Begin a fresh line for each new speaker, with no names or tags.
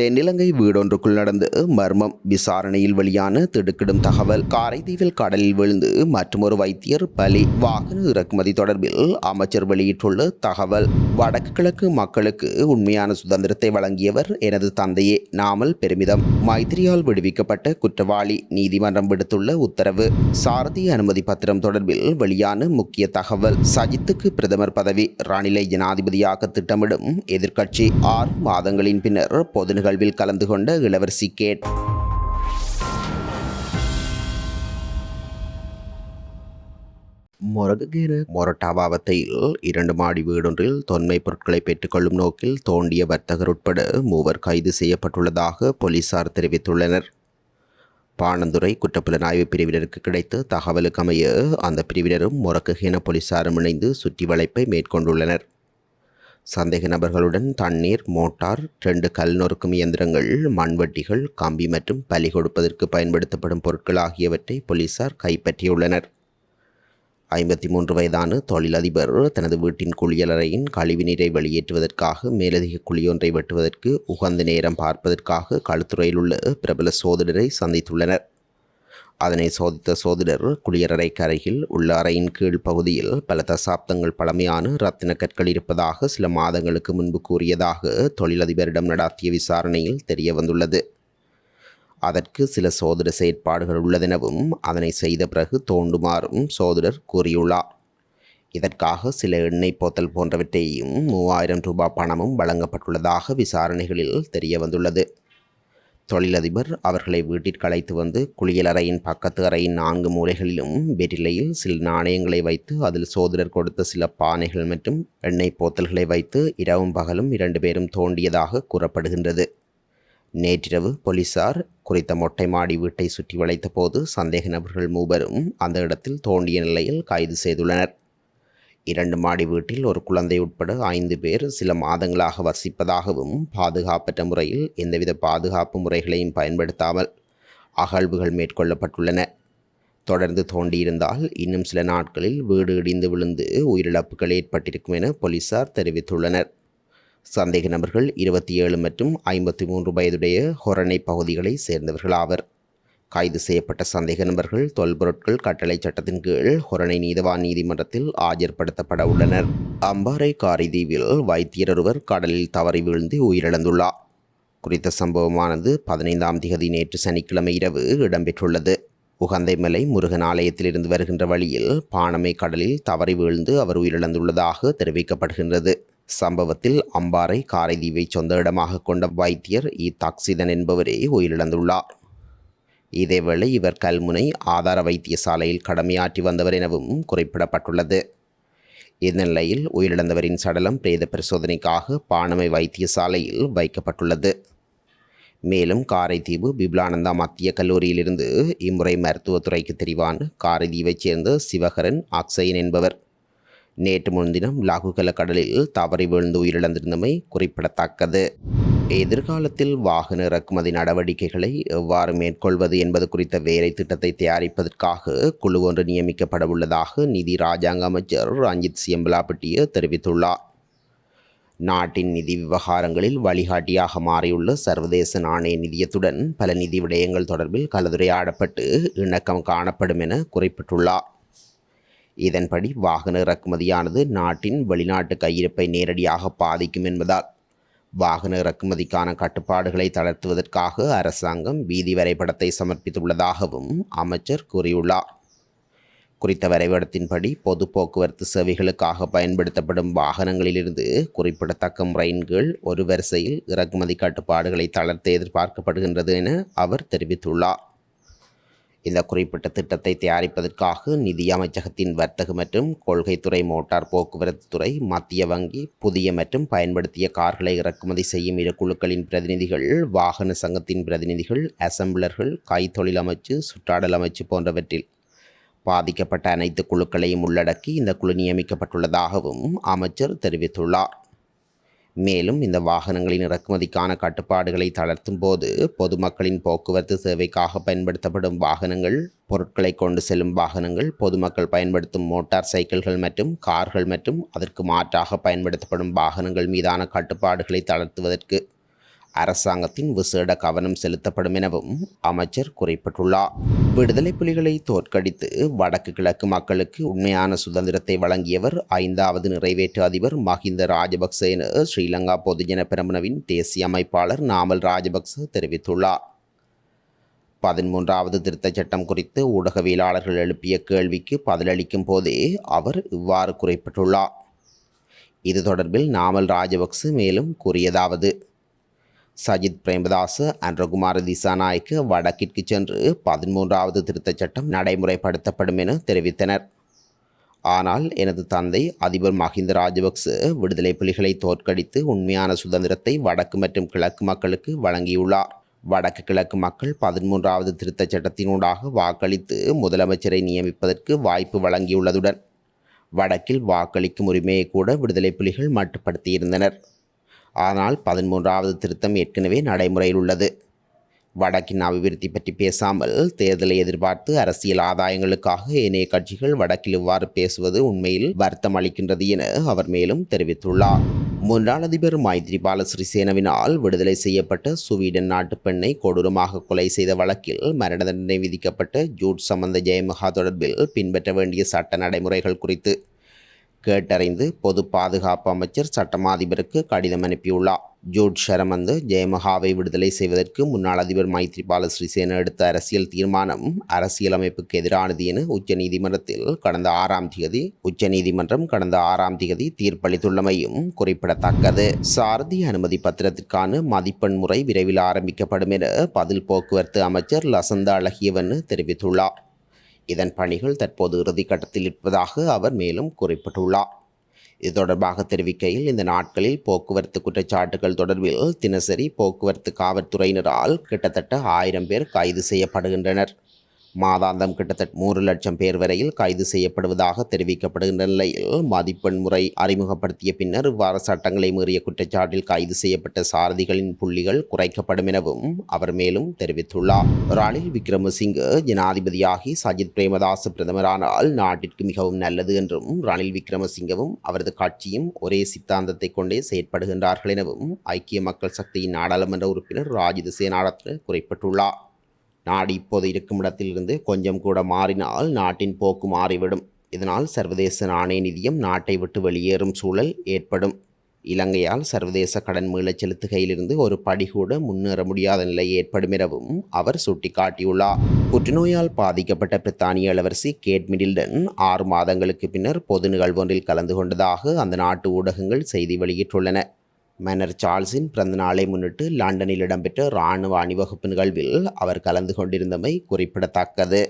தென்னிலங்கை வீடொன்றுக்குள் நடந்து மர்மம் விசாரணையில் வெளியான திடுக்கிடும் தகவல். காரைதீவில் கடலில் விழுந்து மற்றொரு வைத்தியர் பலி. வாகன இறக்குமதி தொடர்பில் அமைச்சர் வெளியிட்டுள்ள தகவல். வடக்கு கிழக்கு மக்களுக்கு உண்மையான சுதந்திரத்தை வழங்கியவர் எனது தந்தையே. நாமல் பெருமிதம். மைத்திரியால் விடுவிக்கப்பட்ட குற்றவாளி நீதிமன்றம் விடுத்துள்ள உத்தரவு. சாரதி அனுமதி பத்திரம் தொடர்பில் வெளியான முக்கிய தகவல். சஜித்துக்கு பிரதமர் பதவி. ரணிலை ஜனாதிபதியாக திட்டமிடும் எதிர்க்கட்சி. ஆறு மாதங்களின் பின்னர் பொது நிகழ்வில் கலந்து கொண்ட இளவரசி கேட் மொரகுகேர மொரட்டாபாவத்தையில் இரண்டு மாடி வீடொன்றில் தொன்மை பொருட்களை பெற்றுக்கொள்ளும் நோக்கில் தோண்டிய வர்த்தகர் உட்பட மூவர் கைது செய்யப்பட்டுள்ளதாக போலீசார் தெரிவித்துள்ளனர். பாணந்துறை குற்றப்புலனாய்வு பிரிவினருக்கு கிடைத்த தகவலுக்கு அமைய அந்த பிரிவினரும் மொரக்குகேன போலீசாரும் இணைந்து சுற்றி வளைப்பை மேற்கொண்டுள்ளனர். சந்தேக நபர்களுடன் தண்ணீர் மோட்டார் ரெண்டு கல் நொறுக்கும் இயந்திரங்கள் மண்வெட்டிகள் கம்பி மற்றும் பலி கொடுப்பதற்கு பயன்படுத்தப்படும் பொருட்கள் ஆகியவற்றை போலீசார் கைப்பற்றியுள்ளனர். ஐம்பத்தி மூன்று வயதான தொழிலதிபர் தனது வீட்டின் குளியலறையின் கழிவுநீரை வெளியேற்றுவதற்காக மேலதிக குழியொன்றை வெட்டுவதற்கு உகந்த நேரம் பார்ப்பதற்காக களுத்துறையில் உள்ள பிரபல சோதனரை சந்தித்துள்ளனர். அதனை சோதித்த சோதிடர் குளியலறைக்கு அருகில் உள்ள அறையின் கீழ் பகுதியில் பல தசாப்தங்கள் பழமையான ரத்தின கற்கள் இருப்பதாக சில மாதங்களுக்கு முன்பு கூறியதாக தொழிலதிபரிடம் நடாத்திய விசாரணையில் தெரிய வந்துள்ளது அதற்கு சில சோதிட செயற்பாடுகள் உள்ளதெனவும் அதனை செய்த பிறகு தோண்டுமாறும் சோதிடர் கூறியுள்ளார். இதற்காக சில எண்ணெய் போத்தல் போன்றவற்றையும் மூவாயிரம் ரூபாய் பணமும் வழங்கப்பட்டுள்ளதாக விசாரணைகளில் தெரிய வந்துள்ளது தொழிலதிபர் அவர்களை வீட்டிற்கு அழைத்து வந்து குளியலறையின் பக்கத்து அறையின் நான்கு மூலைகளிலும் வெற்றிலையில் சில நாணயங்களை வைத்து அதில் சோதரர் கொடுத்த சில பானைகள் மற்றும் எண்ணெய் போத்தல்களை வைத்து இரவும் பகலும் இரண்டு பேரும் தோண்டியதாக கூறப்படுகின்றது. நேற்றிரவு போலீசார் குறித்த மொட்டை மாடி வீட்டை சுற்றி வளைத்தபோது சந்தேக நபர்கள் மூவரும் அந்த இடத்தில் தோண்டிய நிலையில் கைது செய்துள்ளனர். இரண்டு மாடி வீட்டில் ஒரு குழந்தை உட்பட ஐந்து பேர் சில மாதங்களாக வசிப்பதாகவும் பாதுகாப்பற்ற முறையில் எந்தவித பாதுகாப்பு முறைகளையும் பயன்படுத்தாமல் அகழ்வுகள் மேற்கொள்ளப்பட்டுள்ளன. தொடர்ந்து தோண்டியிருந்தால் இன்னும் சில நாட்களில் வீடு இடிந்து விழுந்து உயிரிழப்புகள் ஏற்பட்டிருக்கும் என போலீசார் தெரிவித்துள்ளனர். சந்தேக நபர்கள் இருபத்தி ஏழு மற்றும் ஐம்பத்தி மூன்று வயதுடைய ஹொரணை பகுதிகளை சேர்ந்தவர்கள் ஆவர். கைது செய்யப்பட்ட சந்தேக நபர்கள் தொல்பொருட்கள் கட்டளை சட்டத்தின் கீழ் ஹொரணை நீதவான் நீதிமன்றத்தில் ஆஜர்படுத்தப்பட உள்ளனர். அம்பாறை காரிதீவில் வைத்தியர் ஒருவர் கடலில் தவறி வீழ்ந்து உயிரிழந்துள்ளார். குறித்த சம்பவமானது பதினைந்தாம் திகதி நேற்று சனிக்கிழமை இரவு இடம்பெற்றுள்ளது. உகந்தைமலை முருகன் ஆலயத்திலிருந்து வருகின்ற வழியில் பானமை கடலில் தவறி வீழ்ந்து அவர் உயிரிழந்துள்ளதாக தெரிவிக்கப்படுகின்றது. சம்பவத்தில் அம்பாறை காரைதீவை சொந்த இடமாக கொண்ட வைத்தியர் இ. தாக்சிதன் என்பவரே உயிரிழந்துள்ளார். இதேவேளை இவர் கல்முனை ஆதார வைத்தியசாலையில் கடமையாற்றி வந்தவர் எனவும் குறிப்பிடப்பட்டுள்ளது. இந்நிலையில் உயிரிழந்தவரின் சடலம் பிரேத பரிசோதனைக்காக பாணமை வைத்தியசாலையில் வைக்கப்பட்டுள்ளது. மேலும் காரைதீவு பிபிலானந்தா மத்திய கல்லூரியிலிருந்து இம்முறை மருத்துவத்துறைக்கு தெரிவான காரைதீவைச் சேர்ந்த சிவகரன் ஆக்சைன் என்பவர். நேற்று முன்தினம் லாகுகல கடலில் தவறி விழுந்து உயிரிழந்திருந்தமை குறிப்பிடத்தக்கது. எதிர்காலத்தில் வாகன இறக்குமதி நடவடிக்கைகளை எவ்வாறு மேற்கொள்வது என்பது குறித்த வேலை திட்டத்தை தயாரிப்பதற்காக குழு ஒன்று நியமிக்கப்படவுள்ளதாக நிதி ராஜாங்க அமைச்சர் ரஞ்சித் சியம்பலாப்பட்டிய தெரிவித்துள்ளார். நாட்டின் நிதி விவகாரங்களில் வழிகாட்டியாக மாறியுள்ள சர்வதேச நாணய நிதியத்துடன் பல நிதி விடயங்கள் தொடர்பில் கலந்துரையாடப்பட்டு இணக்கம் காணப்படும் என குறிப்பிட்டுள்ளார். இதன்படி வாகன இறக்குமதியானது நாட்டின் வெளிநாட்டு கையிருப்பை நேரடியாக பாதிக்கும் என்பதால் வாகன இறக்குமதிக்கான கட்டுப்பாடுகளை தளர்த்துவதற்காக அரசாங்கம் வீதி வரைபடத்தை சமர்ப்பித்துள்ளதாகவும் அமைச்சர் கூறியுள்ளார். குறித்த வரைபடத்தின்படி பொது போக்குவரத்து சேவைகளுக்காக பயன்படுத்தப்படும் வாகனங்களிலிருந்து குறிப்பிடத்தக்க முறையின் கீழ் ஒரு வரிசையில் இறக்குமதி கட்டுப்பாடுகளை தளர்த்த எதிர்பார்க்கப்படுகின்றது என அவர் தெரிவித்துள்ளார். இந்த குறிப்பிட்ட திட்டத்தை தயாரிப்பதற்காக நிதி அமைச்சகத்தின் வர்த்தக மற்றும் கொள்கைத்துறை மோட்டார் போக்குவரத்து துறை மத்திய வங்கி புதிய மற்றும் பயன்படுத்திய கார்களை இறக்குமதி செய்யும் இரு குழுக்களின் பிரதிநிதிகள் வாகன சங்கத்தின் பிரதிநிதிகள் அசம்பிளர்கள் கைத்தொழில் அமைச்சு சுற்றாடல் அமைச்சு போன்றவற்றில் பாதிக்கப்பட்ட அனைத்து குழுக்களையும் உள்ளடக்கி இந்த குழு நியமிக்கப்பட்டுள்ளதாகவும் அமைச்சர் தெரிவித்துள்ளார். மேலும் இந்த வாகனங்களின் இறக்குமதிக்கான கட்டுப்பாடுகளை தளர்த்தும் போது பொதுமக்களின் போக்குவரத்து சேவைக்காக பயன்படுத்தப்படும் வாகனங்கள் பொருட்களை கொண்டு செல்லும் வாகனங்கள் பொதுமக்கள் பயன்படுத்தும் மோட்டார் சைக்கிள்கள் மற்றும் கார்கள் மற்றும் அதற்கு மாற்றாக பயன்படுத்தப்படும் வாகனங்கள் மீதான கட்டுப்பாடுகளை தளர்த்துவதற்கு அரசாங்கத்தின் விசேட கவனம் செலுத்தப்படும் எனவும் அமைச்சர் குறிப்பிட்டுள்ளார். விடுதலை புலிகளை தோற்கடித்து வடக்கு கிழக்கு மக்களுக்கு உண்மையான சுதந்திரத்தை வழங்கியவர் ஐந்தாவது நிறைவேற்று அதிபர் மஹிந்த ராஜபக்ச என ஸ்ரீலங்கா பொதுஜன பெரமுனவின் தேசிய அமைப்பாளர் நாமல் ராஜபக்ச தெரிவித்துள்ளார். பதிமூன்றாவது திருத்தச் சட்டம் குறித்து ஊடகவியலாளர்கள் எழுப்பிய கேள்விக்கு பதிலளிக்கும் போதே அவர் இவ்வாறு குறிப்பிட்டுள்ளார். இது தொடர்பில் நாமல் ராஜபக்ச மேலும் கூறியதாவது சஜித் பிரேமதாசு அன்றகுமார திசாநாய்க்கு வடக்கிற்கு சென்று பதிமூன்றாவது திருத்தச் சட்டம் நடைமுறைப்படுத்தப்படும் என தெரிவித்தனர். ஆனால் எனது தந்தை அதிபர் மஹிந்த ராஜபக்ச விடுதலை புலிகளை தோற்கடித்து உண்மையான சுதந்திரத்தை வடக்கு மற்றும் கிழக்கு மக்களுக்கு வழங்கியுள்ளார். வடக்கு கிழக்கு மக்கள் பதிமூன்றாவது திருத்தச் சட்டத்தினூடாக வாக்களித்து முதலமைச்சரை நியமிப்பதற்கு வாய்ப்பு வழங்கியுள்ளதுடன் வடக்கில் வாக்களிக்கும் உரிமையை கூட விடுதலை புலிகள் மட்டுப்படுத்தியிருந்தனர். ஆனால் பதிமூன்றாவது திருத்தம் ஏற்கனவே நடைமுறையில் உள்ளது. வடக்கின் அபிவிருத்தி பற்றி பேசாமல் தேர்தலை எதிர்பார்த்து அரசியல் ஆதாயங்களுக்காக ஏனைய கட்சிகள் வடக்கில் இவ்வாறு பேசுவது உண்மையில் வருத்தம் அளிக்கின்றது என அவர் மேலும் தெரிவித்துள்ளார். முன்னாள் அதிபர் மைத்ரிபால சிறிசேனவினால் விடுதலை செய்யப்பட்ட சுவீடன் நாட்டு பெண்ணை கொடூரமாக கொலை செய்த வழக்கில் மரண தண்டனை விதிக்கப்பட்ட ஜூட் சம்பந்த ஜெயமகா தொடர்பில் பின்பற்ற வேண்டிய சட்ட நடைமுறைகள் குறித்து கேட்டறிந்து பொது பாதுகாப்பு அமைச்சர் சட்டமாதிபருக்கு கடிதம் அனுப்பியுள்ளார். ஜூட் ஷரமந்து ஜெயமஹாவை விடுதலை செய்வதற்கு முன்னாள் அதிபர் மைத்ரிபால சிறிசேன எடுத்த அரசியல் தீர்மானம் அரசியலமைப்புக்கு எதிரானது என உச்சநீதிமன்றத்தில் கடந்த ஆறாம் தேதி உச்சநீதிமன்றம் கடந்த ஆறாம் தேதி தீர்ப்பளித்துள்ளமையும் குறிப்பிடத்தக்கது. சாரதி அனுமதி பத்திரத்திற்கான மதிப்பெண் முறை விரைவில் ஆரம்பிக்கப்படும் என பதில் போக்குவரத்து அமைச்சர் லசந்த அழகியவன் தெரிவித்துள்ளார். இதன் பணிகள் தற்போது இறுதிக்கட்டத்தில் இருப்பதாக அவர் மேலும் குறிப்பிட்டுள்ளார். இது தொடர்பாக தெரிவிக்கையில் இந்த நாட்களில் போக்குவரத்து குற்றச்சாட்டுகள் தொடர்பில் தினசரி போக்குவரத்து காவல்துறையினரால் கிட்டத்தட்ட ஆயிரம் பேர் கைது செய்யப்படுகின்றனர். மாதாந்தம் கிட்டத்தட்ட மூன்று லட்சம் பேர் வரையில் கைது செய்யப்படுவதாக தெரிவிக்கப்படுகின்ற நிலையில் மதிப்பெண் முறை அறிமுகப்படுத்திய பின்னர் இவ்வாறு சட்டங்களை மீறிய குற்றச்சாட்டில் கைது செய்யப்பட்ட சாரதிகளின் புள்ளிகள் குறைக்கப்படும் எனவும் அவர் மேலும் தெரிவித்துள்ளார். ரணில் விக்ரமசிங்கே ஜனாதிபதியாகி சஜித் பிரேமதாஸ் பிரதமரானால் நாட்டிற்கு மிகவும் நல்லது என்றும் ரணில் விக்ரமசிங்கவும் அவரது கட்சியும் ஒரே சித்தாந்தத்தை கொண்டே செயற்படுகின்றார்கள் எனவும் ஐக்கிய மக்கள் சக்தியின் நாடாளுமன்ற உறுப்பினர் ராஜித சேனாரத்ன குறிப்பிட்டுள்ளார். நாடு இப்போது இருக்கும் இடத்திலிருந்து கொஞ்சம் கூட மாறினால் நாட்டின் போக்கு மாறிவிடும். இதனால் சர்வதேச நாணய நிதியம் நாட்டை விட்டு வெளியேறும் சூழல் ஏற்படும். இலங்கையால் சர்வதேச கடன் மீளச் செலுத்துகையிலிருந்து ஒரு படி கூட முன்னேற முடியாத நிலை ஏற்படும் எனவும் அவர் சுட்டிக்காட்டியுள்ளார். புற்றுநோயால் பாதிக்கப்பட்ட பிரித்தானிய இளவரசி கேட் மிடில்டன் ஆறு மாதங்களுக்கு பின்னர் பொது நிகழ்வொன்றில் கலந்து கொண்டதாக அந்த நாட்டு ஊடகங்கள் செய்தி வெளியிட்டுள்ளன. மன்னர் சார்ல்ஸின் பிறந்த நாளை முன்னிட்டு லண்டனில் இடம்பெற்ற இராணுவ அணிவகுப்பு நிகழ்வில் அவர் கலந்து கொண்டிருந்தமை குறிப்பிடத்தக்கது.